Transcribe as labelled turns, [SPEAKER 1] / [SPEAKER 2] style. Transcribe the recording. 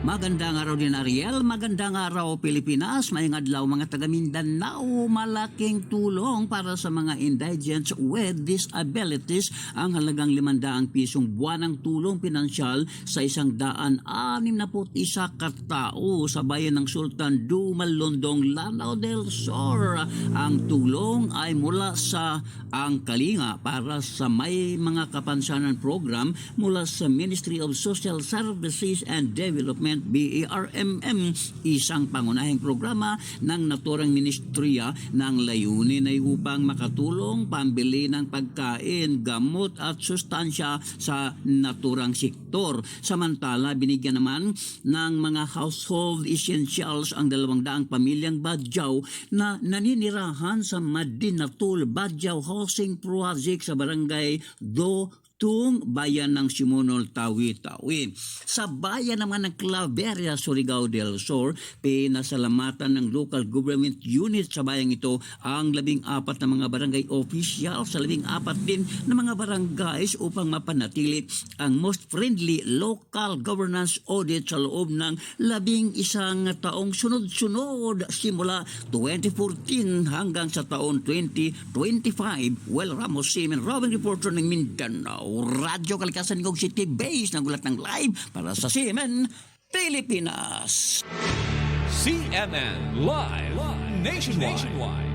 [SPEAKER 1] Magandang araw din Ariel, magandang araw Pilipinas, may adlaw mga taga Mindanao, malaking tulong para sa mga indigents with disabilities. Ang halagang 500 pisong buwanang tulong pinansyal sa isang daan anim na isa katao sa bayan ng Sultan Dumalondong, Lanao del Sur. Ang tulong ay mula sa ang Kalinga para sa may mga kapansanan program mula sa Ministry of Social Services and Development BARMM isang pangunahing programa ng naturang ministriya ng layunin ay upang makatulong pambili ng pagkain, gamot at sustansya sa naturang sektor. Samantala, binigyan naman ng mga household essentials ang dalawang daang pamilyang Badyaw na naninirahan sa Madinatul Badyaw Housing Project sa barangay Do tung bayan ng Simonol Tawi-Tawi. Sa bayan naman ng Claveria, Surigao del Sur, pinasalamatan ng local government unit sa bayang ito ang labing apat na mga barangay official sa labing apat din na mga barangays upang mapanatili ang most friendly local governance audit sa loob ng labing isang taong sunod-sunod simula 2014 hanggang sa taon 2025. Well, Ramos Simen, Robin Reporter ng Mindanao. Radyo Kalikasan Ngog City Base ng gulat ng live para sa Simen, Pilipinas.
[SPEAKER 2] CNN Live Nationwide.